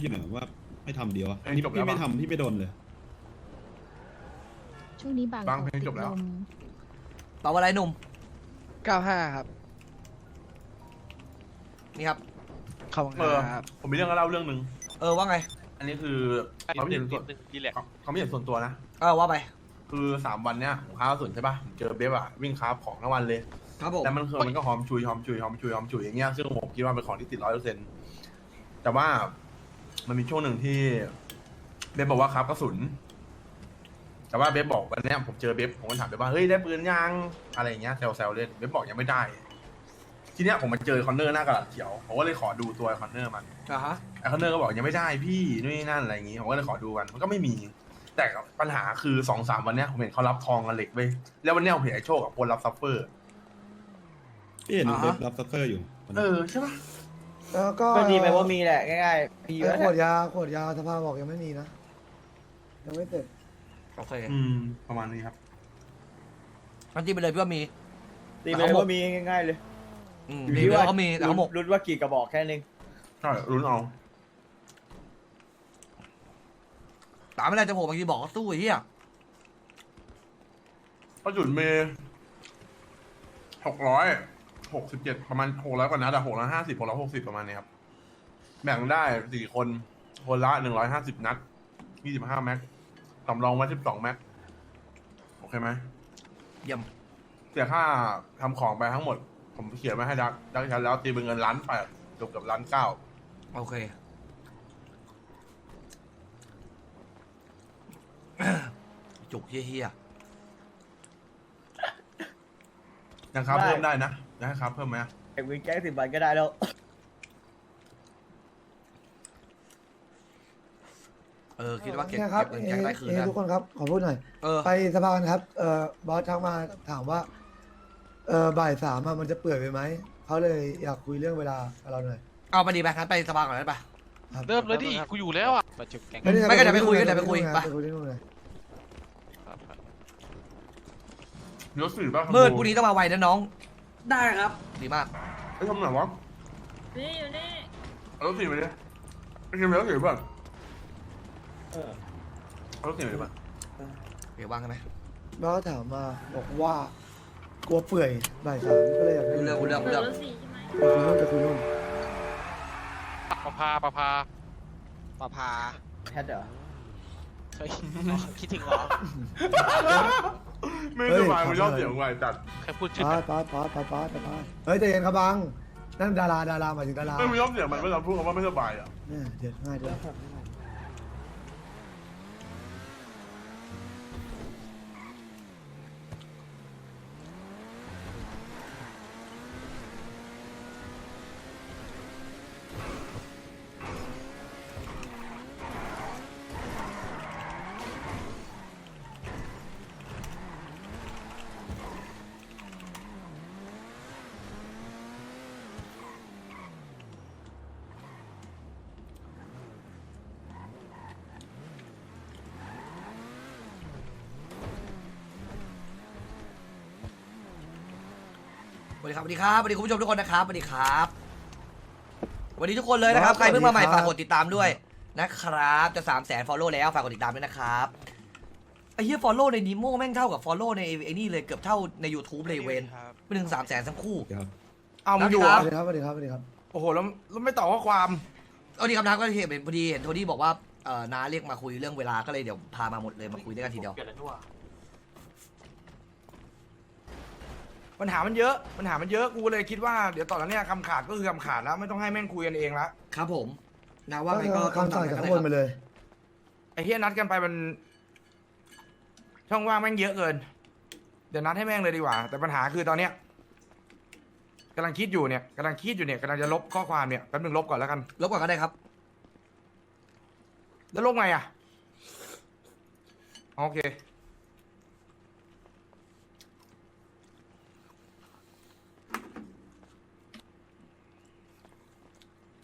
ดอยู่เนี่ยว่าไม่ทำเดียวอะเพลงจบแล้วพี่ไม่ปะทำพี่ไม่โดนเลย ช่วงนี้บางบางขอเพลงติดจบแล้วลมเป่าอะไรหนุ่ม 95 ครับนี่ครับ ขอบคุณเออครับ ผมมีเรื่องจะเล่าเรื่องหนึ่งเออว่าไง อันนี้คือเขาไม่เห็นส่วนดีแหละเขาไม่เห็นส่วนตัวนะ เออว่าไป คือสามวันเนี้ยผมค้าส่วนใช่ป่ะผมเจอเบฟอะวิ่งค้าของทั้งวันเลย ครับผม แต่มันคือมันก็หอมชุยหอมชุยหอมชุยหอมชุยอย่างเงี้ยซึ่งผมคิดว่าเป็นของที่ติดร้อยเปอร์เซ็นต์แต่ว่า มันมีช่วงหนึ่งที่เบฟบอกว่าครับกระสุน แต่ว่าเบฟบอกวันเนี้ยผมเจอเบฟผมก็ถามเบฟว่าเฮ้ยได้ปืนยังอะไรอย่างเงี้ยแซวๆเล่นเบฟบอกยังไม่ได้ ทีเนี้ยผมมาเจอคอนเนอร์หน้ากระดาษเขียวผมก็เลยขอดูตัวคอนเนอร์มันอ่าฮะ ไอคอนเนอร์ก็บอกยังไม่ได้พี่นู่นนี่นั่นอะไรอย่างงี้ผมก็เลยขอดูกันมันก็ไม่มี แต่ปัญหาคือสองสามวันเนี้ยผมเห็นเขารับทองกันเหล็กเว้ยแล้ววันเนี้ยผมเห็นไอ้โชคกับพลรับซัฟเฟอร์ พี่เห็นอ่าฮะ เว็บรับซัฟเฟอร์อยู่ เออใช่ปะ แล้วก็ก็ดีไปว่ามีแหละง่ายๆมีเยเอ่ออะขวดยาขวดยาสภาบอกยังไม่มีนะยังไม่เสร็จโอเคอืม ประมาณนี้ครับมันตีไปเลยพี่ว่ามี ดีไปว่ามีง่ายๆเลยอืมอยู่ดีที่ไปว่าเขามีแต่เขาหมกรุ้นว่ากี่กระบอกแค่นึงใช่รุ้นเอาตามไม่ได้จะโผล่บางทีบอกเขาสู้ไอ้เหี้ยกระสุนเมหกร้อย หกสิบเจ็ดประมาณหกร้อยกว่านัดอะหกร้อยห้าสิบหกร้อยหกสิบประมาณนี้ครับ แบ่งได้สี่คน คนละหนึ่งร้อยห้าสิบนัดยี่สิบห้าแม็กสำรองไว้สิบสองแม็กโอเคไหมเยี่ยมเสียค่าทำของไปทั้งหมด ผมเขียนไว้ให้ดักดักชันแล้วตีเป็นเงินล้านแปดเกือบเกับล้านเก้าโอเค จุกเหี้ยยังครับได้ เพิ่มได้นะ จะให้ครับเพิ่มไหมอะเก็บเงินแก๊งสิบวันก็ได้แล้วๆเออคิดว่าเก็บเนี่ยครับเก็บเงินแก๊งได้คืนเอ้นะทุกคนครับ ขอพูดหน่อย เออ ไปสภากันครับ เอ่อบอสทักมาถามว่า เอ่อบ่ายสามอะมันจะเปื่อยไปไหม เขาเลยอยากคุยเรื่องเวลากับเราหน่อย เอาไปดีไปงั้นไปสภาก่อนได้ปะ ครับเริ่มเลยดิ กูอยู่แล้วอะประจุแกงไม่ได้ไม่ก็เดี๋ยวไปคุยก็เดี๋ยวไปคุยไป ไปคุยที่นู่นเลยยศสื่อป่ะมืดพรุ่งนี้ต้องมาไวนะน้อง ได้ครับดีมากไอ้ยทำหน่อยวะนี่อยู่นี่เอารถสี่ไปดิไอ้เกมแล้วสี่ป่ะเออเอารถสี่ไปดิป่ะเดี๋ยวว่างกันไหมบอสถามมาบอกว่ากลัวเปื่อยบ่ายสามก็เลยอยากได้รู้เรื่องรู้เรื่องรู้เรื่องรถสี่ใช่ไหมไปคุยนู่นไปคุยนู่นประพาประพาปะพาแคทเหรอเฮ้ยคิดถึงเหรอ ไม่สบายมันยอดเสียงไวจัดแค่พูดชื่อปาดปาดปาดปาดปาดปาดเฮ้ยใจเย็นครับบังนั่นดาราดาราหมายถึงดาราไม่มียอดเสียงมันเวลาพูดคำว่าไม่สบายอะเนี่ยเดี๋ยวง่ายด้วย สวัสดีครับสวัสดีครับสวัสดีคุณผู้ชมทุกคนนะครับสวัสดีครับสวัสดีทุกคนเลยนะครับ ใครเพิ่งมาใหม่ฝากกดติดตามด้วยนะครับ จะสามแสนฟอลโล่แล้วฝากกดติดตามด้วยนะครับไอ้เหี้ยฟอลโล่ในนิโมแม่งเท่ากับฟอลโล่ในไอ้นี่เลยเกือบเท่าใน YouTube เลยเวนไม่ถึงสามแสนทั้งคู่ครับเอามึงอยู่เหรสอวัสดีครับสวัสดีครับสวัสดีครับโอ้โหแล้วแล้วไม่ตอบข้อความเอาดีคำถามก็เห็นพอดีเห็นโทนี่บอกว่าเออน้าเรียกมาคุยเรื่องเวลาก็เลยเดี๋ยวพามาหมดเลยมาคุยด้วยกันทีเดียว ปัญหามันเยอะปัญหามันเยอะกูเลยคิดว่าเดี๋ยวต่อแล้วเนี่ยคำขาดก็คือคำขาดแล้วไม่ต้องให้แม่งคุยกันเองละครับผมนาว่าไงก็คำสั่งจากข้างบนไปเลย ไอ้เฮียนัดกันไปมัน ช่องว่างแม่งเยอะเกิน เดี๋ยวนัดให้แม่งเลยดีกว่า แต่ปัญหาคือตอนเนี้ยกำลังคิดอยู่เนี่ยกำลังคิดอยู่เนี่ยกำลังจะลบข้อความเนี่ยแป๊บนึงลบก่อนแล้วกัน ลบก่อนก็ได้ครับ แล้วลบไงอะโอเค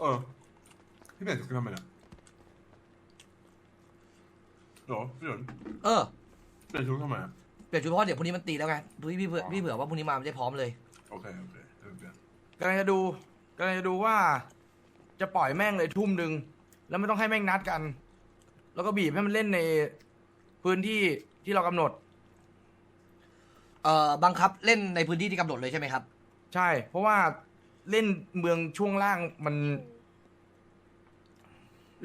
ออพี่เปลี่ยนชุดทำไมเนี่ยหรอพี่หยนเออ เปลี่ยนชุดทำไมอะเปลี่ยนชุดเพราะว่าเดี๋ยวพรุ่งนี้มันตีแล้วไงพี่พี่เผื่อพี่เผื่อว่าพรุ่งนี้มามันจะพร้อมเลยโอเคโอเคเปลี่ยนเปลี่ยนกำลังจะดูกำลังจะดูว่า จะปล่อยแม่งเลยทุ่มหนึ่งแล้วไม่ต้องให้แม่งนัดกัน แล้วก็บีบให้มันเล่นในพื้นที่ที่เรากำหนด เอ่อบังคับเล่นในพื้นที่ที่กำหนดเลยใช่ไหมครับ ใช่ เพราะว่าเล่นเมืองช่วงล่างมัน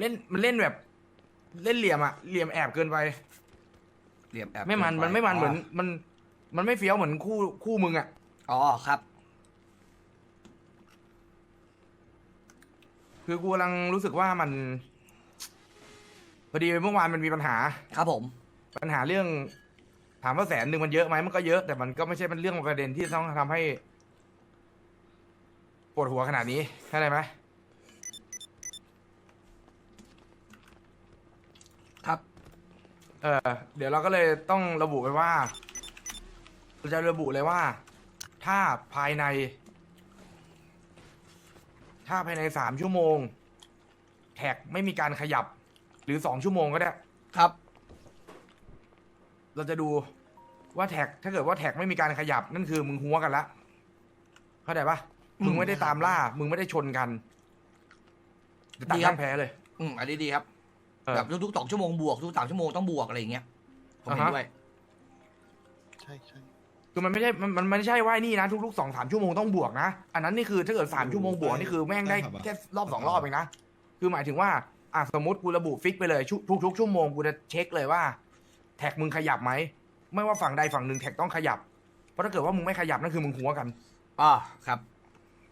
เล่นมันเล่นแบบ เล่นเหลี่ยมอะเหลี่ยมแอบเกินไป เหลี่ยมแอบไม่มันเกิปมันไม่มันเหมือนมัน มันไม่เฟี้ยวเหมือนคู่คู่มึงอะอ๋อครับ คือกูกำลังรู้สึกว่ามันพอดีเมื่อวานมันมีปัญหา ครับผม ปัญหาเรื่อง ถามว่าแสนหนึ่งมันเยอะไหมมันก็เยอะแต่มันก็ไม่ใช่เป็นเรื่องประเด็นที่ต้องทำให้ปวดหัวขนาดนี้เข้าใจไหม ครับ เออเดี๋ยวเราก็เลยต้องระบุไปว่าเราจะระบุเลยว่า ถ้าภายใน ถ้าภายในสามชั่วโมง แท็กไม่มีการขยับ หรือสองชั่วโมงก็ได้ ครับ เราจะดูว่าแท็ก ถ้าเกิดว่าแท็กไม่มีการขยับ นั่นคือมึงหัวกันละเข้าใจปะอืมมึงไม่ได้ตามล่า มึงไม่ได้ชนกันจะตัดดีครับแพ้เลย อืมอันนี้ดีครับ เออ แบบทุกๆสองชั่วโมงบวกทุกสามชั่วโมงต้องบวกอะไรอย่างเงี้ยผมเห็นอ่าฮะด้วย ใช่ใช่คือมันไม่ใช่มันมันมันไม่ใช่ว่านี่นะทุกๆสองสามชั่วโมงต้องบวกนะ อันนั้นนี่คือถ้าเกิดสามชั่วโมงบวกนี่คือแม่งได้แค่รอบสองรอบเองนะ คือหมายถึงว่าอะสมมติกูระบุฟิกไปเลยชุทุกๆชั่วโมงกูจะเช็คเลยว่า แท็กมึงขยับไหม ไม่ว่าฝั่งใดฝั่งหนึ่งแท็กต้องขยับ เพราะถ้าเกิดว่ามึงไม่ขยับนั่นคือมึงหัวกัน อ่าครับ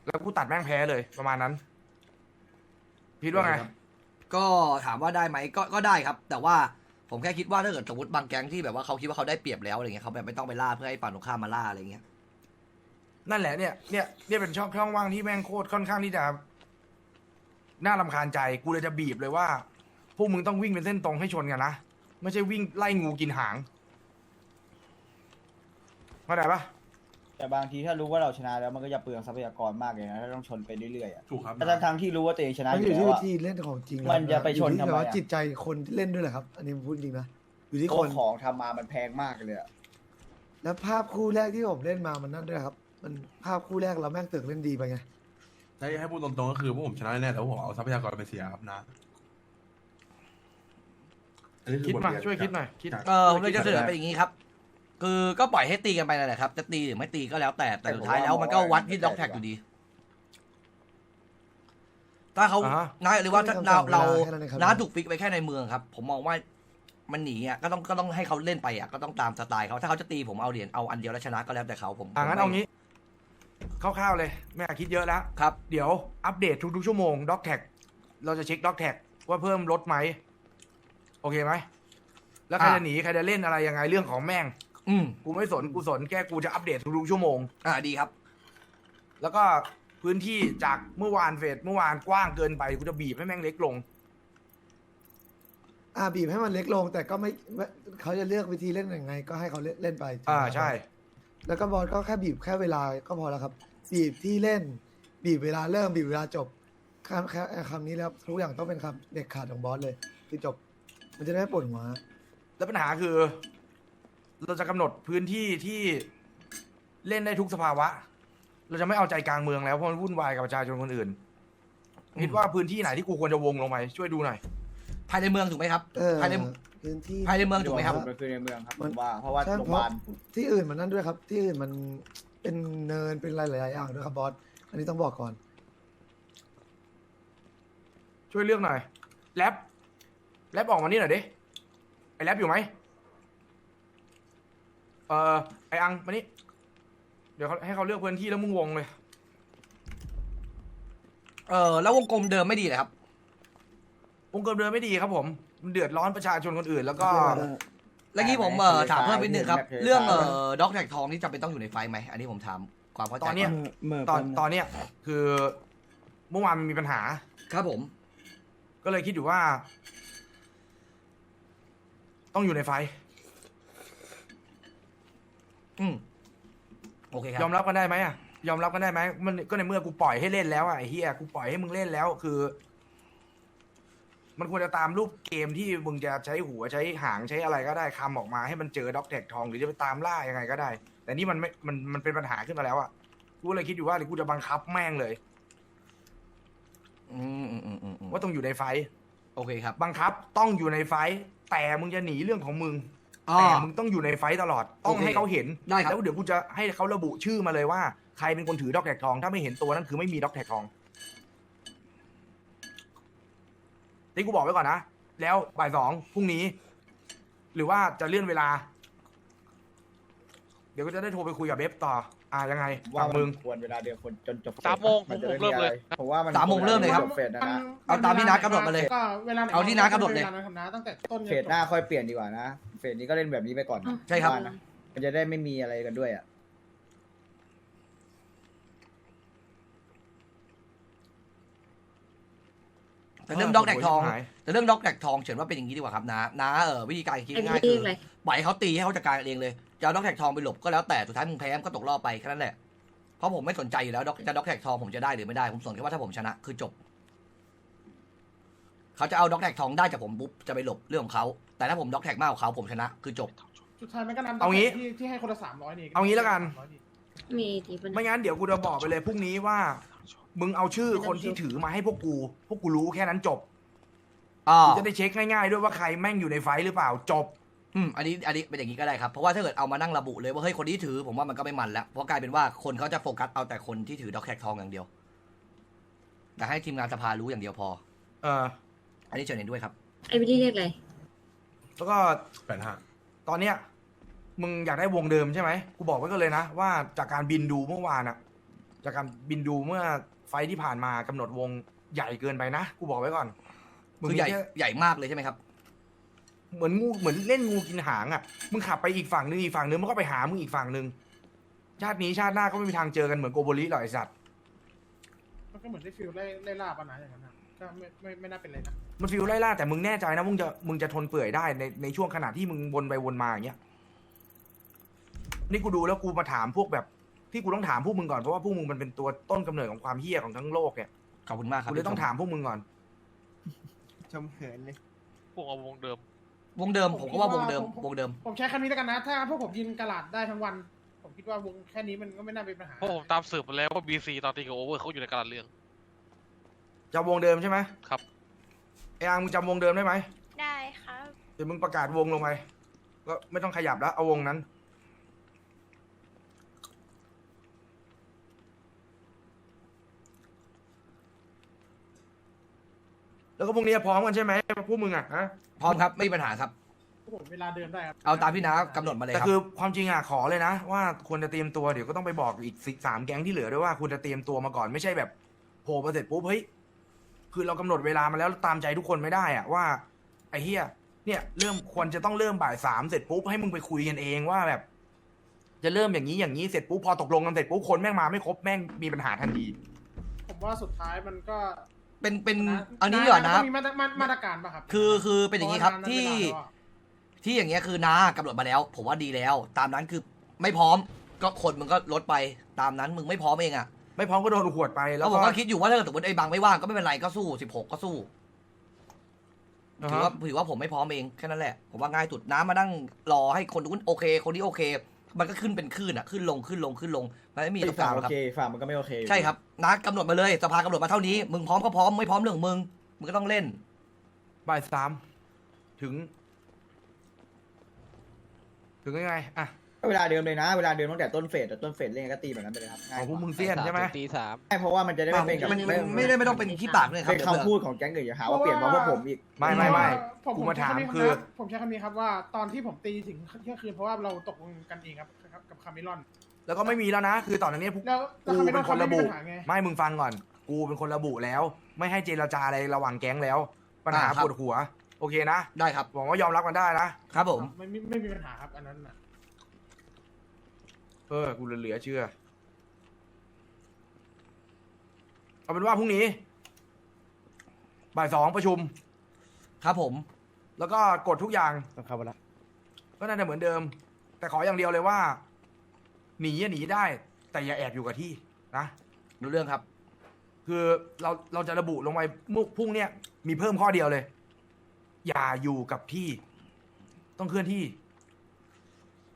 แล้วกูตัดแม่งแพ้เลยประมาณนั้นพีทว่าไง ก็ถามว่าได้ไหมก็ก็ได้ครับ แต่ว่าผมแค่คิดว่าถ้าเกิดสมมติบางแก๊งที่แบบว่าเขาคิดว่าเขาได้เปรียบแล้วอะไรเงี้ยเขาแบบไม่ต้องไปล่าเพื่อให้ฝั่งตรงข้ามมาล่าอะไรเงี้ยนั่นแหละเนี่ยเนี่ยเนี่ยเป็นช่องช่องว่างที่แม่งโคตรค่อนข้างที่จะน่ารำคาญใจกูเลยจะบีบเลยว่า พวกมึงต้องวิ่งเป็นเส้นตรงให้ชนกันนะ ไม่ใช่วิ่งไล่งูกินหางเข้าใจปะ แต่บางทีถ้ารู้ว่าเราชนะแล้วมันก็จะเปลืองทรัพยากรมากเลยนะถ้าต้องชนไปเรื่อยๆอะถูกครับแต่ทั้งๆที่รู้ว่าตัวเองชนะมันออยู่ยู่แล้วที่วิอะ ธีเล่นของจริงมันจะไปชนอยู่ที่ทำไมแบบว่าอะ จิตใจคนที่เล่นด้วยแหละครับ อันนี้ผมพูดจริงนะอยู่ที่ตัควนของทำมามันแพงมากเลยอะแล้วภาพคู่แรกที่ผมเล่นมามันนั่นด้วยครับ มันภาพคู่แรกเราแม่งเตือกเล่นดีไปไงให้ให้พูดตรงๆก็คือพวกผมชนะแน่ๆแต่ว่าผมเอาทรัพยากรไปเสียครับนะอันนี้อคิดบทมาเรียนช่วยคิดหน่อยจากคิด จาก เออผมเลยจะเสนอเป็นอย่างนี้ครับ คือก็ปล่อยให้ตีกันไปนั่นแหละครับ จะตีหรือไม่ตีก็แล้วแต่แต่สุดท้ายแล้วมันก็วัดที่ล็อกแท็กอยู่ดี ถ้าเขาอ่าฮะน้าหรือว่าถ้าก็ไม่เราต้องเราเวลาแค่นั้นเองครับ น้าถูกฟิกไปแค่ในเมืองครับ ผมมองว่ามันหนีอะก็ต้องก็ต้องให้เขาเล่นไปอะก็ต้องตามสไตล์เขาถ้าเขาจะตีผมเอาเหรียญเอาอันเดียวแล้วชนะก็แล้วแต่เขาผมอ่างั้นผมเอาไม่งี้คร่าวๆเลย ไม่อยากคิดเยอะแล้ว ครับ เดี๋ยวอัปเดตทุกๆชั่วโมงด็อกแท็กเราจะเช็คด็อกแท็กว่าเพิ่มลดไหม โอเคไหม แล้วใครอะ จะหนี ใครจะเล่นอะไรยังไงเรื่องของแม่ง อืมกูไม่สนกูสนแค่กูจะอัปเดตทุกๆชั่วโมง อ่าดีครับ แล้วก็พื้นที่จากเมื่อวานเฟสเมื่อวานกว้างเกินไปกูจะบีบให้แม่งเล็กลง อ่าบีบให้มันเล็กลง แต่ก็ไม่ไม่เขาจะเลือกวิธีเล่นยังไง ก็ให้เขาเล่นเล่นไปอ่าใช่ แล้วก็บอลก็แค่บีบแค่เวลาก็พอแล้วครับ บีบที่เล่น บีบเวลาเริ่มบีบเวลาจบคำแค่คำนี้แล้วทุกอย่างต้องเป็นคำเด็กขาดของบอสเลยคือจบ มันจะได้ไม่ปวดหัวแล้วปัญหาคือ เราจะกำหนดพื้นที่ที่เล่นได้ทุกสภาวะ เราจะไม่เอาใจกลางเมืองแล้วเพราะมันวุ่นวายกับประชาชนคนอื่นคิดว่าพื้นที่ไหนที่กูควรจะวงลงไปช่วยดูหน่อย ภายในเมืองถูกไหมครับ เออภายในพื้นที่ ภายในเมืองถูกไหมครับ มันคือในเมืองครับมันผมว่าเพราะว่าใช่โรงพเพยาราะบาลที่อื่นมันนั่นด้วยครับ ที่อื่นมันเป็นเนินเป็นอะไรหลายๆอย่างด้วยครับบอสอันนี้ต้องบอกก่อน ช่วยเลือกหน่อยแรปแรปออกมานี่หน่อยดิไอแรปอยู่ไหม เออไออังมานี่เดี๋ยวเขาให้เขาเลือกพื้นที่แล้วมึงวงเลย เออแล้ววงกลมเดิมไม่ดีเลยครับ วงกลมเดินไม่ดีครับผมมันเดือดร้อนประชาชนคนอื่น แล้วก็ แล้วงี้ผมเออถามเพิ่มนิดนึงครับ เรื่องเออด็อกแท็กทองนี่จำเป็นต้องอยู่ในไฟล์ไหมอันนี้ผมถามความเข้าใจตอนเนี้ยตอนตอนเนี้ยคือเมื่อวานมันมีปัญหา ครับผม ก็เลยคิดอยู่ว่า ต้องอยู่ในไฟ อืมโอเคคยรัอบมรับกันได้ไหมอะยอมรับกันได้ไหมมันก็ในเมื่อกูปล่อยให้เล่นแล้วอะไอ้เฮียกูปล่อยให้มึงเล่นแล้วคือ มันควรจะตามรูปเกมที่มึงจะใช้หัวใช้หางใช้อะไรก็ได้คำออกมาให้มันเจอด็อกแท็กทองหรือจะไปตามล่ายังไงก็ได้ แต่นี่มันไม่มันมันเป็นปัญหาขึ้นมาแล้วอะกูเลยคิดอยู่ว่าหรือกูจะบังคับแม่งเลย อืมอืมอืมอืมอืมว่าต้องอยู่ในไฟท์โอเคครับ บังคับต้องอยู่ในไฟท์แต่มึงจะหนีเรื่องของมึง อ๋อแต่มึงต้องอยู่ในไฟท์ตลอด ต้องโอเคให้เขาเห็น ได้ครับ แล้วเดี๋ยวกูจะให้เขาระบุชื่อมาเลยว่า ใครเป็นคนถือด็อกแท็กทอง ถ้าไม่เห็นตัวนั่นคือไม่มีด็อกแท็กทองนี่กูบอกไว้ก่อนนะ แล้วบ่ายสองพรุ่งนี้ หรือว่าจะเลื่อนเวลา เดี๋ยวก็จะได้โทรไปคุยกับเบฟต่อ อ่ายังไงว่าฝั่งมึมึงง ควรเวลาเดียวคนจนจบสามโมงนจะผมเริ่มเลยผมว่ามันสามโมงเริ่มเลยครับ จเฟสนะนะเอาตามที่นัดกำหนดมาเลยก็เวลาไหนเอาที่นัดกำหนดเลย วานั้นครับนะตั้งแต่ต้นเฟสหน้าค่อยเปลี่ยนดีกว่านะเฟสนี้ก็เล่นแบบนี้ไปก่อนใช่ครับ ว่านะมันจะได้ไม่มีอะไรกันด้วยอะ แต่เรื่องด็อกแดกทองหายแต่เรื่องด็อกแดกทองเฉินว่าเป็นอย่างนี้ดีกว่าครับนะนะเออวิธีการคิดไอ้ง่ายๆพี่คืออะไรปล่อยให้เขาตีให้เขาจัดการเองเลยจะเอาด็อกแท็กทองไปหลบก็แล้วแต่สุดท้ายมึงแพ้มึงก็ตกรอบไปแค่นั้นแหละเพราะผมไม่สนใจอยู่แล้วด็อกจะด็อกแท็กทองผมจะได้หรือไม่ได้ผมสนแค่ว่าถ้าผมชนะคือจบเขาจะเอาด็อกแท็กทองได้จากผมปุ๊บจะไปหลบเรื่องของเขาแต่ถ้าผมด็อกแท็กมากกว่าเขาผมชนะ คือจบ สุดท้ายมันก็นำเอางี้ที่ที่ให้คนละสามร้อยนี่เอางี้แล้วกัน300นี่มีทีเป็นไม่งั้นเดี๋ยวกูจะบอกไปเลยพรุ่งนี้ว่า มึงเอาชื่อคนที่ถือมาให้พวกกู พวกกูรู้แค่นั้นจบอ่ากูจะได้เช็คง่ายๆด้วยว่าใครแม่งอยู่ในไฟท์หรือเปล่าจบ อืมอันนี้อันนี้เป็นอย่างนี้ก็ได้ครับเพราะว่าถ้าเกิดเอามานั่งระบุเลยว่าเฮ้ยคนนี้ถือผมว่ามันก็ไม่มันแล้วเพราะกลายเป็นว่าคนเขาจะโฟกัสเอาแต่คนที่ถือด็อกแท็กทองอย่างเดียวแต่ให้ทีมงานสภารู้อย่างเดียวพอ เออ อันนี้เชิญเห็นด้วยครับ ไอ้พี่เรียกอะไร แล้วก็แปดห้าตอนเนี้ยมึงอยากได้วงเดิมใช่ไหมกูบอกไว้ก็เลยนะว่าจากการบินดูเมื่อวานอะ จากการบินดูเมื่อไฟท์ที่ผ่านมากำหนดวงใหญ่เกินไปนะกูบอกไว้ก่อนมึงคือมีใหญ่แค่ใหญ่มากเลยใช่ไหมครับ เหมือนงูเหมือนเล่นงูกินหางอะมึงขับไปอีกฝั่งนึงอีกฝั่งนึงมันก็ไปหามึงอีกฝั่งนึงชาตินี้ชาติหน้าก็ไม่มีทางเจอกันเหมือนโกโบริหรอกไอสัตว์มันก็เหมือนได้ฟิลไล่ไล่ล่าปัญหาอย่างนั้นนะก็ไม่ไม่ไม่น่าเป็นไรนะมันฟิลไล่ล่าแต่มึงแน่ใจนะมึงจะมึงจะทนเปื่อยได้ในในช่วงขณะที่มึงวนไปวนมาอย่างเงี้ยนี่กูดูแล้วกูมาถามพวกแบบ ที่กูต้องถามพวกมึงก่อนเพราะว่าพวกมึงมันเป็นตัวต้นกำเนิดของความเฮี้ยของทั้งโลกเนี่ยขอบคุณมากครับกูเลยต้องถามพวกมึงก่อน ชมเขินเลย พวกเอาวงเดิม วงเดิมผมก็ว่าวงเดิม วงเดิม ผมใช้คำนี้แล้วกันนะ ถ้าพวกผมยินกระลาดได้ทั้งวัน ผมคิดว่าวงแค่นี้มันก็ไม่น่าเป็นปัญหาเพราะผมตามสืบมาแล้วว่า BC ตอนตีกับโอเวอร์เขาอยู่ในการเรื่อง จะวงเดิมใช่ไหมครับ ไอ้อังมึงจำวงเดิมได้ไหมได้ครับ เดี๋ยวมึงประกาศวงลงไปก็ไม่ต้องขยับแล้วเอาวงนั้น แล้วก็พรุ่งนี้พร้อมกันใช่ไหมพวกมึงอะฮะพร้อมครับไม่มีปัญหาครับพวกผมเวลาเดิมได้ครับเอาตามพี่น้ากำหนดมาเลยแต่ครับ คือความจริงอะขอเลยนะ ว่าควรจะเตรียมตัวเดี๋ยวก็ต้องไปบอกอีกสิสามแก๊งที่เหลือด้วยว่าควรจะเตรียมตัวมาก่อนไม่ใช่แบบโผล่มาเสร็จปุ๊บเฮ้ยคือเรากำหนดเวลามาแล้วตามใจทุกคนไม่ได้อะว่าไอ้เฮียเนี่ยเริ่มควรจะต้องเริ่มบ่ายสามเสร็จปุ๊บให้มึงไปคุยกันเองว่าแบบ จะเริ่มอย่างนี้อย่างนี้เสร็จปุ๊บพอตกลงกันเสร็จปุ๊บคนแม่งมาไม่ครบแม่งมีปัญหาทันที ผมว่าสุดท้ายมันก็ เป็นเป็นนะอันนี้ดีกว่านะมัมีมาตรมามาตรการป่ะครับ คือคือเป็นอย่างนี้ครับพะว่ที่เวลาแล้วอะที่อย่างเงี้ยคือน้ากำหนดมาแล้ว ผมว่าดีแล้ว ตามนั้นคือไม่พร้อม ก็คนมึงก็ลดไปตามนั้นมึงไม่พร้อมเองอะไม่พร้อมก็โดนขวดไปแล้แล้ววผมก็คิดอยู่ว่าถ้าเกิดสมมติไอ้บางไม่ว่างก็ไม่เป็นไรก็สู้สิบหกก็สู้อ่าถือฮะว่าถือว่าผมไม่พร้อมเองแค่นั้นแหละผมว่าง่ายสุดน้ำมานั่งรอให้คนนู้นโอเค คนนี้โอเค มันก็ขึ้นเป็นคลื่นอะขึ้นลงขึ้นลงขึ้นลงมันไม่มีไอ้ตรงกฝ่าลางหรโออกครับเคฝ่ามันก็ไม่โอเคอยู่ใช่ครับน้ากำหนดมาเลยสภากำหนดมาเท่านี้ มึงพร้อมก็พร้อมไม่พร้อมเรื่องของมึงมึงก็ต้องเล่น บ่ายสามถึง ถึงยังไงอะ ก็เวลาเดิมเลยนะ เวลาเดิมตั้งแต่ต้นเฟสแต่ต้นเฟสเล่นก็ตีแบบนั้นไปเลยครับขง่าอยงพวกกว่ามึงเซียนใช่ไหมตีสามใช่เพราะว่ามันจะได้ไม่เป็นกับมันไม่ไม่ได้ไม่ต้องเป็นขี้ปากเลยครับเป็นคำพูดของแก๊งอื่นอย่าหาว่าเปลี่ยนเพราะพวกผมอีก ไม่ไม่ไม่ผมกูผมมาถามใช้ำนี้คือรับผมใช้คำนี้ครับว่าตอนที่ผมตีถึงเที่ยงคืนเพราะว่าเราตกลงกันเองครับครับกับคาเมลอน แล้วก็ไม่มีแล้วนะ คือตอนนี้พวกแล้วแล้วกูคาเมลเป็อนนคนระบุเขาไม่มีปัญหาไงไม่มึงฟังก่อน กูเป็นคนระบุแล้ว ไม่ให้เจรจาอะไรระหว่างแก๊งแล้ว ปัญหาอ่าครับปวดหัว โอเคนะ ได้ครับหวังว่ายอมรับกันได้นะครับผมไม่ไม่ไม่มีปัญหาครับอันนั้นน่ะ เออกูเหลือๆเชื่อ เอาเป็นว่าพรุ่งนี้บ่ายสองประชุม ครับผม แล้วก็กดทุกอย่างต้องเข้าไปละก็น่าจะเหมือนเดิม แต่ขออย่างเดียวเลยว่า หนีอะหนีได้ แต่อย่าแอบอยู่กับที่นะ รู้เรื่องครับ คือเราเราจะระบุลงไปมุกพรุ่งเนี้ยมีเพิ่มข้อเดียวเลย อย่าอยู่กับที่ ต้องเคลื่อนที่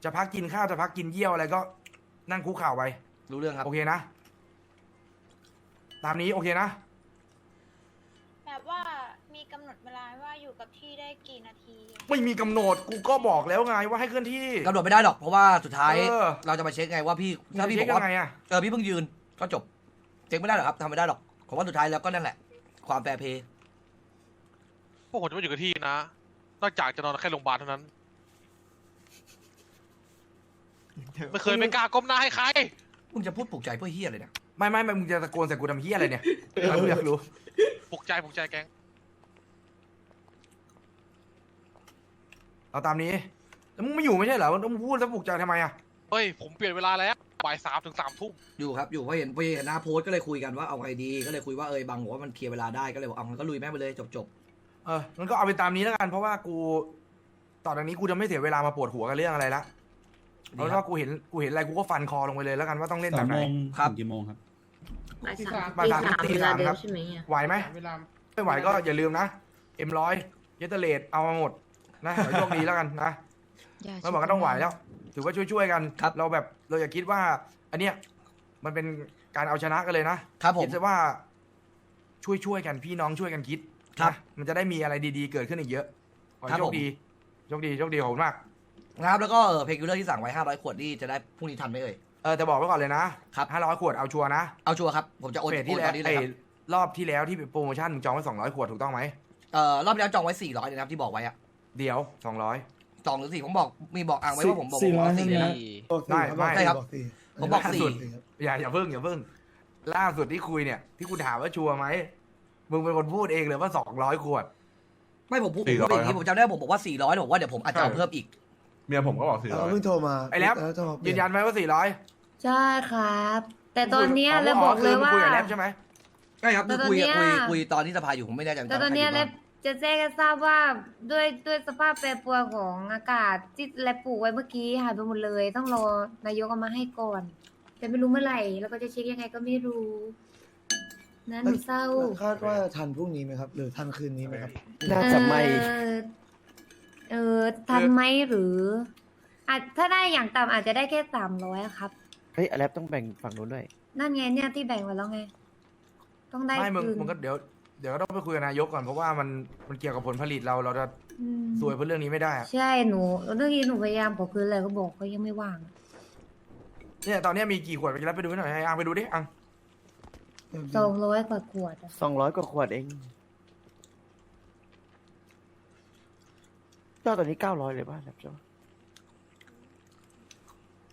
จะพักกินข้าวจะพักกินเยี่ยวอะไรก็ นั่งคุกเข่าไป รู้เรื่องครับ โอเคนะ ตามนี้โอเคนะ แบบว่ามีกำหนดดเวลาว่าอยู่กับที่ได้กี่นาที ไม่มีกำหนดกูก็บอกแล้วไงว่าให้เคลื่อนที่ กำหนดไม่ได้หรอกเพราะว่าสุดท้าย เออ เราจะมาเช็คไงว่าพี่ถ้าพี่บเช็อคกยัว่างไงอะเออพี่เพิ่งยืนก็จบเช็คไม่ได้หรอกครับทำไม่ได้หรอกผมว่าสุดท้ายแล้วก็นั่นแหละ ความแฟร์เพย์พวกผมจะไม่อยู่กับที่นะ นอกจากจะนอนแค่โรงพยาบาลเท่านั้น ไม่เคยไม่กล้าก้มหน้าให้ใคร มึงจะพูดปลุกใจเพื่อเฮียเลยเนี่ย ไม่ไม่ไม่มึงจะตะโกนใส่กูทำเฮียอะไรเนี่ยเราอยากรู้ ปลุกใจปลุกใจแก๊งเอาตามนี้ แล้วมึงไม่อยู่ไม่ใช่เหรอมึงพูดแล้วปลุกใจทำไมอะเฮ้ย ผมเปลี่ยนเวลาแล้วบ่ายสามถึงสามทุ่มอยู่ครับ อยู่เพราะเห็นเพราะเห็นหน้าโพสต์ก็เลยคุยกันว่าเอาไงดี ก็เลยคุยว่าเออบางบอกว่ามันเคลียร์เวลาได้ก็เลยบอกเอางั้นก็ลุยแม่งไปเลยจบจบเออมันก็เอาไปตามนี้แล้วกัน เพราะว่ากู ต่อจากนี้กูจะไม่เสียเวลามาปวดหัวกับเรื่องอะไรละๆ เพราะดีครัว่าบกูเห็นกูเห็นอะไรกูก็ฟันคอลงไปเลยแล้วกันว่าต้องเล่นสแบองบไหโมนงครับถึงกี่โมงครับ บ่ายตีสามสามบ่ายสามตีตีสาสามมเวลาเดิครัมบใช่ไหมอะไหวไหมเวลาไม่ไหวก็อย่าลืมนะเอ็มร้อยเยตเลดเอามาหมดนะขอให้โชคดีแล้วกันนะไม่บอกก็ต้องไหวแล้ว ถือว่าช่วยๆกัน ครับ เราแบบเราอย่าคิดว่า อันเนี้ยมันเป็นการเอาชนะกันเลยนะครับผม คิดซะว่าช่วยๆกันพี่น้องช่วยกันคิดครับนะมันจะได้มีอะไรดีๆ เกิดขึ้นอีกเยอะขอครัให้บโชผคมดีโชคดีโชคดีขอบคุณมาก นะครับแล้วก็เออเพลงคิลเลอร์ที่สั่งไว้ 500 ขวดนี่จะได้พรุ่งนี้ทันไหมเอ่ย เออแต่บอกไว้ก่อนเลยนะครับห้าร้อยขวดเอาชัวร์นะเอาชัวร์ครับ ผมจะโอนเฟสที่โอนแล้ตวอนนี้เลไอ้ยครับรอบที่แล้วที่เป็นโปรโมชั่นมึงจองไว้สองร้อยขวดถูกต้องไหมเอ่อรอบที่แล้วจองไว้ 400เลยนะครับที่บอกไว้อะเดี๋ยวสองร้อย จองหรือสี่ผมบอกมีบอกอ่างไว้ว่าผมบอกสี่ผมร้อยเอาสี่ใช่ไหมนะบอกสี่ได้ ครับไม่ได้ครับบอกสี่ผมบอกสี่ ครับ อย่าอย่าเพิ่งอย่าเพิ่ง ล่าสุดที่คุยเนี่ย ที่คุณถามว่าชัวร์ไหมมึงเป็นคนพูดเองเลยว่าสองร้อยขวด ไม่ผมพูดผม400พูดอย่างครันี้บผมจำได้ผมบอกว่า 400ผมบอกว่าเดี๋ยวผมอาจจะเอาเพิ่มอีก เมียผมก็บอกสี่ร้เราอย เพิ่งโทรมาไอ้แล็บวโทรมาเปยืลี่นยันไหมว่าสี่ร้อยใช่ครับ แต่ตอนเนี้ยเลยบอกเลยว่า คุยกับแล็บใช่ไหมใช่ครับแต่คือคุยตอนเนี้คุยย คุยตอนที่สภาอยู่ผมไม่แน่ใจแต่ตอนเนี้ยจำเล็ได้บจะแจ้งให้ทราบว่าด้วยด้วยสภาพแปรปรวนของอากาศที่แลบปลูกไว้เมื่อกี้หายไปหมดเลย ต้องรอนายกเอามาให้ก่อน แต่ไม่รู้เมื่อไหร่ แล้วก็จะเช็คยังไงก็ไม่รู้นั่นหนูเศร้าคาดว่าทันพรุ่งนี้ไหมครับ หรือทันคืนนี้ไหมครับ น่าจะไม่ เออ เออทันไหมหรืออาจถ้าได้อย่างต่ำอาจจะได้แค่สามร้อยครับ เฮ้ยอแลปต้องแบ่งฝั่งนู้นด้วย นั่นไงเนี่ยที่แบ่งไว้แล้วไง ต้องได้ไม่มึงคืนมึงก็เดี๋ยวเดี๋ยวก็ต้องไปคุยกับนายกก่อนเพราะว่ามันมันเกี่ยวกับผลผลิตเราเราจะอืมซวยเพราะเรื่องนี้ไม่ได้อะใช่หนูเรื่องนี้หนูพยายามขอคืนอะไรก็บอกเขายังไม่ว่าง เนี่ยตอนเนี้ยมีกี่ขวดไปแล้วไปดูหน่อยให้อังไปดูดิอังสองร้อยกว่าขวดอะสองร้อยกว่าขวดเอง ยอดตอนนี้เก้าร้อยเลยป่ะแลปใช่ปะ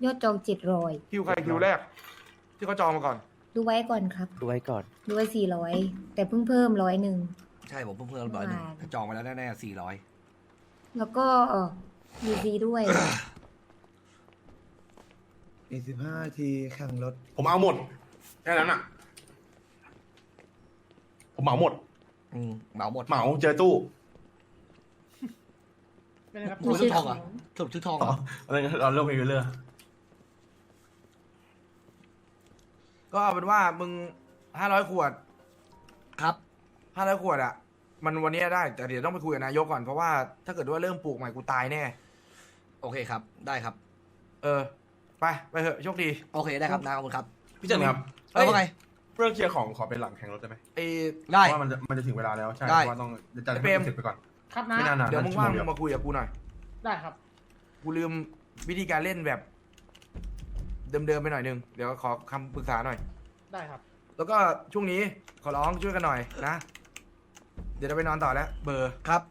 ยอดจองเจ็ดร้อยคิวใครคิวแรก ที่เขาจองมาก่อน ดูไว้ก่อนครับ ดูไว้ก่อน ดูไว้สี่ร้อยแต่เพิ่งเพิ่มร้อยหนึ่ง ใช่ผมเพิ่งเพิ่มร้อยหนึ่งอ่าถ้าจองไปแล้วแน่ๆสี่ร้อยแล้วก็เออดีซีด้วย อีกสิบห้านาทีแข่งรถ ผมเอาหมดแค่นั้นอะ ผมเหมาหมด อืมเหมาหมด เหมาเจอตู้ ไม่ได้ครับสรุปชื่อทองเหรอสรุปชื่อทองเหรออะไรนะเราเรื่องเพลงเรื่องก็เอาเป็นว่ามึงห้าร้อยขวดครับ ห้าร้อยขวดอะมันวันนี้ได้แต่เดี๋ยวต้องไปคุยกับนายกก่อนเพราะว่าถ้าเกิดว่าเริ่มปลูกใหม่กูตายแน่ โอเคครับ ได้ครับ เออ ไปไปเถอะโชคดี โอเคได้ครับนาขอบคุณครับ พี่เจนครับเอ้ยว่าไงเรื่องเคลียร์ของขอเป็นหลังแข่งรถได้ไหมไอได้ เพราะว่ามันจะมันจะถึงเวลาแล้วใช่ได้ เพราะว่าต้องจะจัดไอ้ให้เปรมมันเสร็จไปก่อน ครับนะ ไม่นานนะเดี๋ยวมึงชั่ว่างโเดีมึยวงมาคุยกับกูหน่อย ได้ครับ กูลืมวิธีการเล่นแบบ เดิมๆไปหน่อยนึง เดี๋ยวขอคำปรึกษาหน่อย ได้ครับ แล้วก็ช่วงนี้ขอร้องช่วยกันหน่อยนะ เดี๋ยวเราไปนอนต่อแล้ว เบอร์ครับ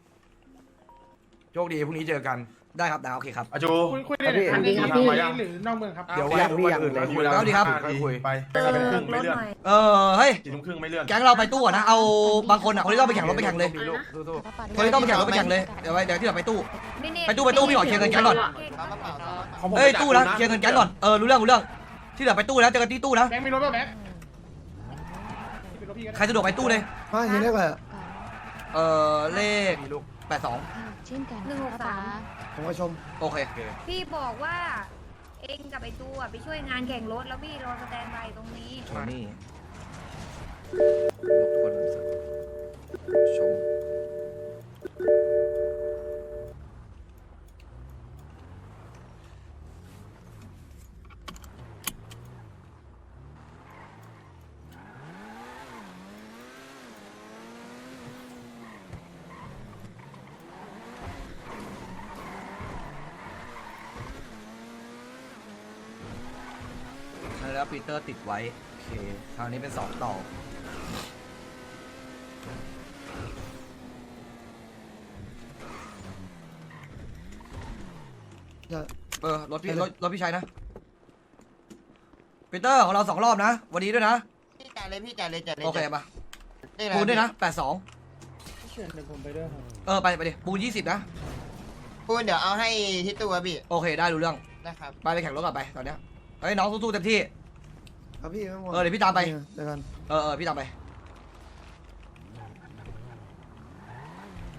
โชคดีพรุ่งนี้เจอกัน ได้ครับนาโอเคครับ อาจูคุยคุยได้เลยครับสวัสดีครับในพี่เมืองหรือนอกเมืองครับ เดี๋ยวอยากมีอย่างอื่นเลยคุยแล้วเอาดีครับห้านาทีไปไปกันเป็นครึ่งไม่เลื่อนเออเฮ้ยกี่ทุ่มครึ่งไม่เลื่อนแก๊งเราไปตู้ก่อนนะเอาบางคนอะคนที่ต้องไปแข่งรถไปแข่งเลยลูกสู้คนที่ต้องไปแข่งรถไปแข่งเลยเดี๋ยวไปเดี๋ยวที่เราไปตู้ไม่แน่ไปตู้ไปตู้พี่ขอเคลียร์เงินแก๊งก่อนของผมเอ้ยไม่จ่าตู้นะคุณเคลียร์เงินแก๊งก่อนเออรู้เรื่องรู้เรื่องที่เหลือไปตู้นะเจอกันที่ตู้นะแบงค์มีรถป่ะแบงค์เป็นรถพี่ก็ได้ใครสะดวกไปตู้เลยมาเห็นได้ป่ะเออเลขๆมีลูก แปดสองหนึ่งหกสาม ผมมาชม โอเค พี่บอกว่า เองกับไอตัวไปช่วยงานแข่งรถแล้วพี่รอสแตนบายตรงนี้ โทนี่ทุกคนชม อร์ติดไว้ โอเค คราวนี้เป็นสองต่อ จะ เออ รถพี่รถรถพี่ชัยนะปีเตอร์ของเราสองรอบนะ วันนี้ด้วยนะ พี่จ่ายเลยพี่จ่ายเลยจ่ายเลยโอเคมาได้อะไรปูนด้วยนะแปดสองเชิญผมไปด้วยครับเออ ไปไปดิ ปูนยี่สิบนะ ปูนเดี๋ยวเอาให้ที่ตัวพี่โอเค ได้รู้เรื่อง นะครับ ไปไปแข่งรถก่อนไปตอนเนี้ยเฮ้ยน้องสู้ๆเต็มที่ ครับพี่ไม่หมดเออเดี๋ยวพี่ตามไป เดี๋ยวกันเออเออพี่ตามไป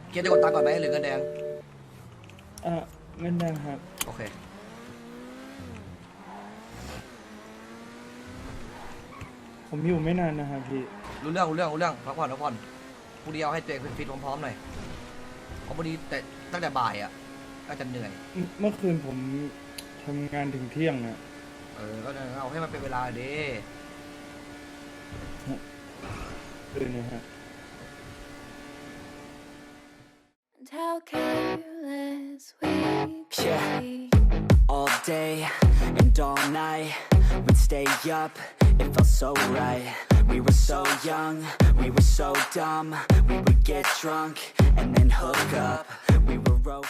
เกียร์จะกดตังค์ก่อนไหมหรือเงินแดง เออเงินแดงครับ โอเค ผมอยู่ไม่นานนะครับพี่ รู้เรื่องรู้เรื่องรู้เรื่องพักผ่อนพักผ่อนพรุ่งนี้เอาให้ตัวเองฟิตๆพร้อมๆหน่อยเพราะพอดีแต่ตั้งแต่บ่ายอะก็จะเหนื่อย เมื่อคืนผมทำงานถึงเที่ยงอะ เออ ก็เอาให้มันเป็นเวลาดิ คืนนะฮะ And how careless we could Yeah. be. all day and all night. We'd stay up, it felt so right. We were so young, we were so dumb. We would get drunk and then hook up. We were okay.